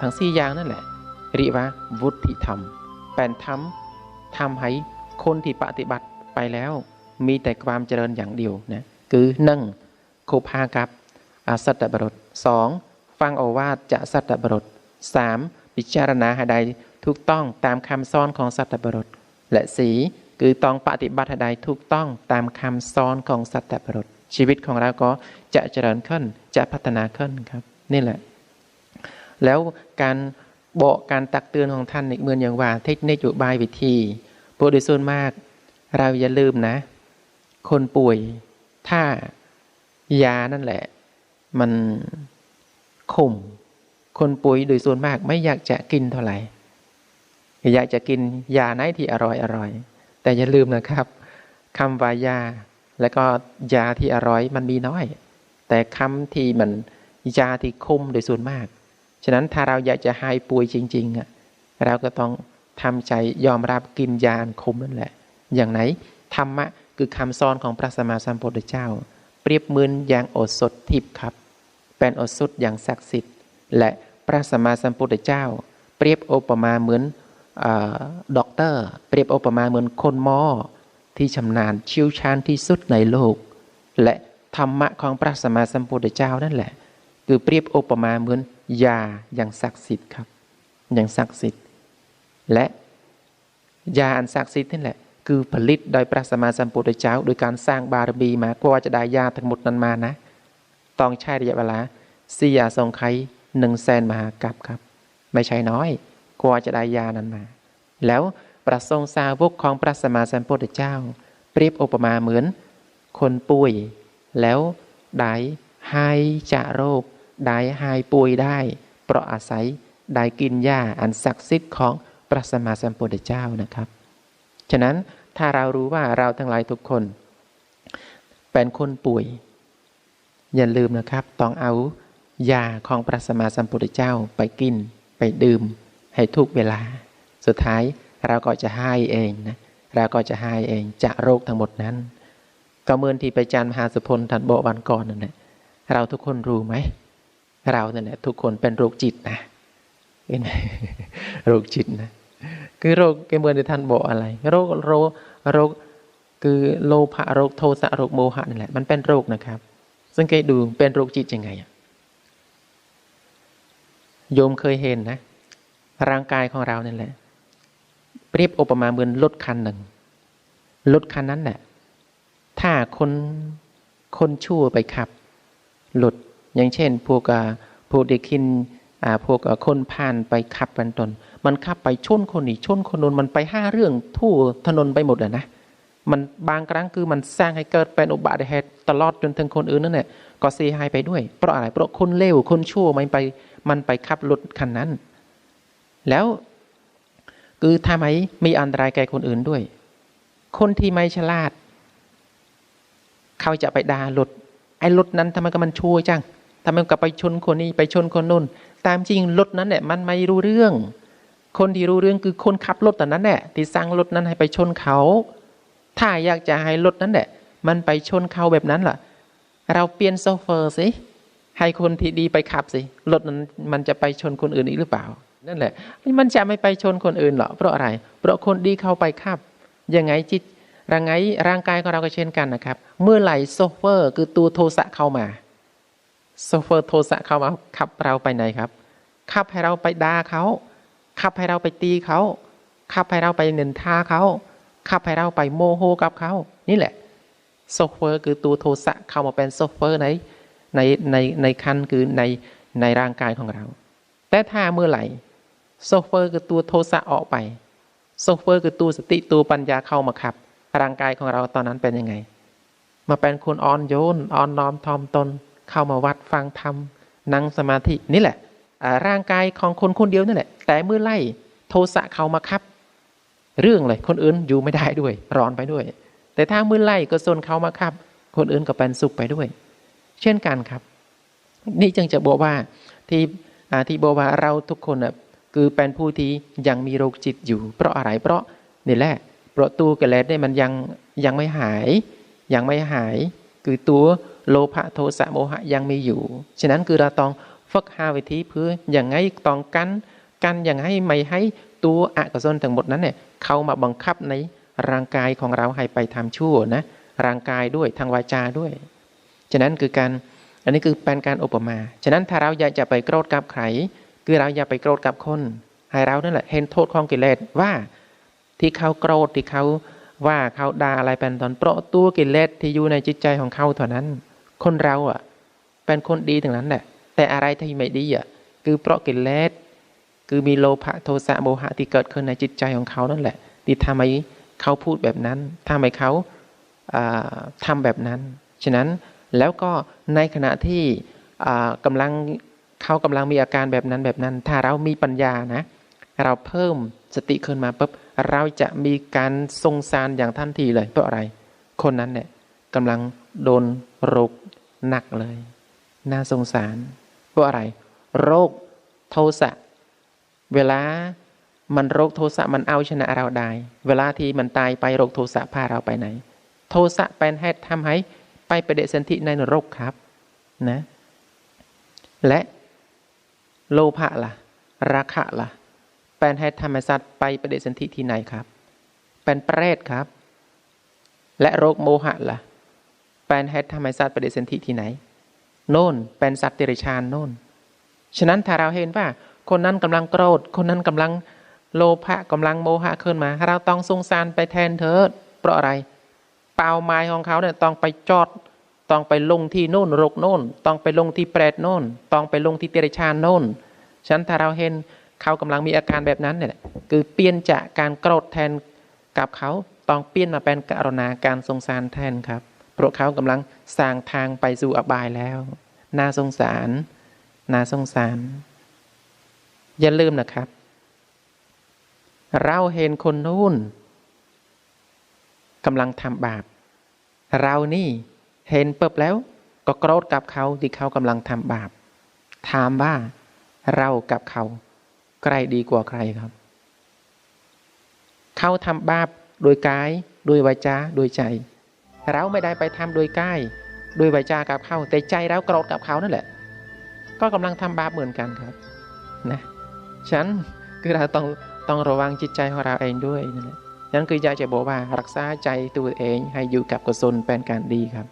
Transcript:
ทั้งสี่อย่างนั่นแหละเรียกว่าวุฒิธรรมเป็นธรรมทำให้คนที่ปฏิบัติไปแล้ว มีแต่ความเจริญอย่างเดียวนะคือหนึ่งคบหากับอาสัตตบรดสองฟังโอวาทจะสัตตบรดสามพิจารณาให้ใดถูกต้องตามคำสอนของสัตตบรดและสีคือต้องปฏิบัติให้ใดถูกต้องตามคำสอนของสัตตบรดชีวิตของเราก็จะเจริญขึ้นจะพัฒนาขึ้นครับ นี่แหละ แล้วการบอกการตักเตือนของท่านอีกเหมือนอย่างว่าเทคนิคอยู่บายวิธีโปรดส่วนมาก เราอย่าลืมนะ คนป่วยถ้ายานั่นแหละ มันขมคนป่วยโดยส่วนมากไม่อยากจะกินเท่าไหร่อยากจะกินยาไหนที่อร่อยอร่อย แต่อย่าลืมนะครับคำว่ายา และก็ยาที่อร่อยมันมีน้อย แต่คำที่มันยาที่คมโดยส่วนมาก ฉะนั้นถ้าเราอยากจะหายป่วยจริงๆอะเราก็ต้องทำใจยอมรับกินยาอันคมนั่นแหละ อย่างไหนธรรมะคือคำสอนของพระสัมมาสัมพุทธเจ้า เปรียบเหมือนอย่างโอสถทิพย์ครับ เป็นโอสถอย่างศักดิ์สิทธิ์ และพระสัมมาสัมพุทธเจ้า เปรียบโอปมาเหมือนด็อกเตอร์ เปรียบโอปมาเหมือนคนหมอที่ชำนาญเชี่ยวชาญที่สุดในโลก และธรรมะของพระสัมมาสัมพุทธเจ้านั่นแหละ คือเปรียบโอปมาเหมือน ยาอย่างศักดิ์สิทธิ์ครับ อย่างศักดิ์สิทธิ์ และยาอันศักดิ์สิทธิ์นั่นแหละ คือผลิตโดยพระสมมาสัมพุทธเจ้า โดยการสร้างบารมีมากว่าจะได้ยาทั้งหมดนั้นมานะ ต้องใช้ระยะเวลาสี่ยาทรงไขหนึ่งแสนมหากับครับ ไม่ใช่น้อยกว่าจะได้ยานั้นมา แล้วประทรงสาวกของพระสมมาสัมพุทธเจ้า เปรียบอุปมาเหมือน คนป่วย แล้วได้หายจากโรค ได้หายป่วยได้ เพราะอาศัยได้กินยาอันศักดิ์สิทธิ์ของพระสัมมาสัมพุทธเจ้านะครับ ฉะนั้นถ้าเรารู้ว่าเราทั้งหลายทุกคน เป็นคนป่วย อย่าลืมนะครับ ต้องเอายาของพระสัมมาสัมพุทธเจ้าไปกินไปดื่ม ให้ทุกเวลา สุดท้ายเราก็จะให้เองนะเราก็จะให้เองจะโรคทั้งหมดนั้น ก็เมือนที่ไปจันมหาสุพลท่านบวันก่อนนั่นแหละเราทุกคนรู้ไหม เราเนี่ยแหละทุกคนเป็นโรคจิตนะเป็นโรคจิตนะ คือโรคเหมือนที่ท่านบอกอะไร โรคโรคโรคคือโลภะโรคโทสะโรคโมหะนั่นแหละ มันเป็นโรคนะครับ สังเกตดูเป็นโรคจิตยังไงโยมเคยเห็นนะ ร่างกายของเราเนี่ยแหละ เปรียบอุปมาเหมือนรถคันหนึ่งรถคันนั้นแหละถ้าคนคนชั่วไปขับรถ อย่างเช่น พวกพวกเด็กขินพวกคนผ่านไปขับเป็นตนมันขับไปชนคนนี้ชนคนนู้นมันไปห้าเรื่องทั่วถนนไปหมดเลยนะมันบางครั้งคือมันสร้างให้เกิดเป็นอุบัติเหตุตลอดจนถึงคนอื่นนั่นแหละก็เสียหายไปด้วย เพราะอะไรเพราะคนเลวคนชั่วมันไปมันไปขับรถคันนั้น แล้วคือทำไมมีอันตรายแก่คนอื่นด้วย คนที่ไม่ฉลาด เขาจะไปด่ารถไอ้รถนั้นทำไมก็มันชั่วจัง ทำไมก็ไปชนคนนี้ไปชนคนนู้นตามจริงรถนั้นเนี่ยมันไม่รู้เรื่อง คนที่รู้เรื่องคือคนขับรถแต่นั้นแหละที่สร้างรถนั้นให้ไปชนเขา ถ้าอยากจะให้รถนั้นแหละมันไปชนเขาแบบนั้นล่ะ เราเปลี่ยนโซเฟอร์สิให้คนที่ดีไปขับสิรถนั้นมันจะไปชนคนอื่นอีกหรือเปล่า นั่นแหละ มันจะไม่ไปชนคนอื่นหรอกเพราะอะไร เพราะคนดีเข้าไปขับยังไงจิตร่างไงร่างกายของเราก็เช่นกันนะครับ เมื่อไหร่โซเฟอร์ คือตัวโทสะเข้ามา โซเฟอร์โทสะเข้ามาขับเราไปไหนครับขับให้เราไปด่าเขาขับให้เราไปตีเขาขับให้เราไปเนินท่าเขาขับให้เราไปโมโหกับเขา นี่แหละโซเฟอร์คือตัวโทสะเข้ามาเป็นโซเฟอร์ไหนในในในคันคือในในร่างกายของเรา แต่ถ้าเมื่อไหร่โซเฟอร์คือตัวโทสะออกไปโซเฟอร์คือตัวสติตัวปัญญาเข้ามาขับ ร่างกายของเราตอนนั้นเป็นยังไง มาเป็นคนอ่อนโยนอ่อนน้อมทอมตน เข้ามาวัดฟังธรรมนั่งสมาธินี่แหละร่างกายของคนคนเดียวนั่นแหละ แต่เมื่อไล่โทสะเข้ามาขับ เรื่องเลยคนอื่นอยู่ไม่ได้ด้วย ร้อนไปด้วย แต่ถ้าเมื่อไล่ก็โซนเข้ามาขับ คนอื่นก็เป็นสุขไปด้วย เช่นกันครับ นี่จึงจะบอกว่าที่ที่บอกว่าเราทุกคนอะคือเป็นผู้ที่ยังมีโรคจิตอยู่ เพราะอะไรเพราะนี่แหละเพราะตัวกระเลดเนี่ยมันยังยังไม่หาย ยังไม่หาย คือตัว โลภะโทสะโมหะยังมีอยู่ ฉะนั้นคือเราต้องฝึกหาวิธีเพื่ออย่างไงต้องกันกันอย่างให้ไม่ให้ตัวอกุศลทั้งหมดนั้นเนี่ยเข้ามาบังคับในร่างกายของเราให้ไปทำชั่วนะร่างกายด้วยทางวาจาด้วย ฉะนั้นคือการอันนี้คือเป็นการอุปมา ฉะนั้นถ้าเราอยากจะไปโกรธกับใครคือเราอย่าไปโกรธกับคน ให้เรานั่นแหละเห็นโทษของกิเลสว่าที่เขาโกรธที่เขาว่าเขาด่าอะไรเป็นตอนเพราะตัวกิเลสที่อยู่ในจิตใจของเขาเท่านั้น คนเราอะ เป็นคนดีถึงนั้นแหละแต่อะไรที่ไม่ดีอะคือเพราะกิเลสคือมีโลภะโทสะโมหะที่เกิดขึ้นในจิตใจของเขานั่นแหละที่ทำให้เขาพูดแบบนั้นทำให้เขาทำแบบนั้น ฉะนั้นแล้วก็ในขณะที่กำลังเขากำลังมีอาการแบบนั้นแบบนั้น ถ้าเรามีปัญญานะ เราเพิ่มสติขึ้นมาปุ๊บเราจะมีการทรงสารอย่างทันทีเลยเพราะอะไร คนนั้นเนี่ยกำลังโดนโรค หนักเลย น่าสงสารเพราะอะไร โรคโทสะ เวลามันโรคโทสะมันเอาชนะเราได้ เวลาที่มันตายไปโรคโทสะพาเราไปไหน โทสะเป็นเหตุทำให้ไปประเดสันธิในนรกครับนะ และโลภะละ่ะ ราคะละ่ะ เป็นให้ธรรมสัตว์ไปประเดสันธิที่ไหนครับ เป็นเปรตครับ และโรคโมหะละ่ะ เป็นให้ธรรมสัตว์ประเดสันธิที่ไหน โน่นเป็นสัตว์เดรัจฉานโน่น ฉะนั้นถ้าเราเห็นว่า คนนั้นกำลังโกรธ คนนั้นกำลังโลภะกำลังโมหะขึ้นมา เราต้องสงสารไปแทนเถิดเพราะอะไร เป้าหมายของเขาเนี่ยต้องไปจอด ต้องไปลงที่โน่นรคโน่น ต้องไปลงที่เปรตโน่น ต้องไปลงที่เดรัจฉานโน่น ฉะนั้นถ้าเราเห็นเขากำลังมีอาการแบบนั้นเนี่ยคือเปลี่ยนจากการโกรธแทนกับเขาต้องเปลี่ยนมาเป็นกรุณาการสงสารแทนครับ เพราะเขากำลังสร้างทางไปสู่อบายแล้ว น่าสงสาร น่าสงสาร อย่าลืมนะครับ เราเห็นคนนู้นกำลังทำบาป เรานี่เห็นเปิบแล้ว ก็โกรธกับเขาที่เขากำลังทำบาป ถามว่าเรากับเขา ใครดีกว่าใครครับ เขาทำบาปโดยกาย โดยวาจา โดยใจ เราไม่ได้ไปทำโดยกายโดยวาจากับเขาแต่ใจเราโกรธกับเขานั่นแหละ ก็กำลังทำบาปเหมือนกันครับนะฉันคือเราต้องต้องระวังจิตใจของเราเองด้วยนั่นแหละฉันคืออยากจะบอกว่ารักษาใจตัวเองให้อยู่กับกุศลเป็นการดีครับ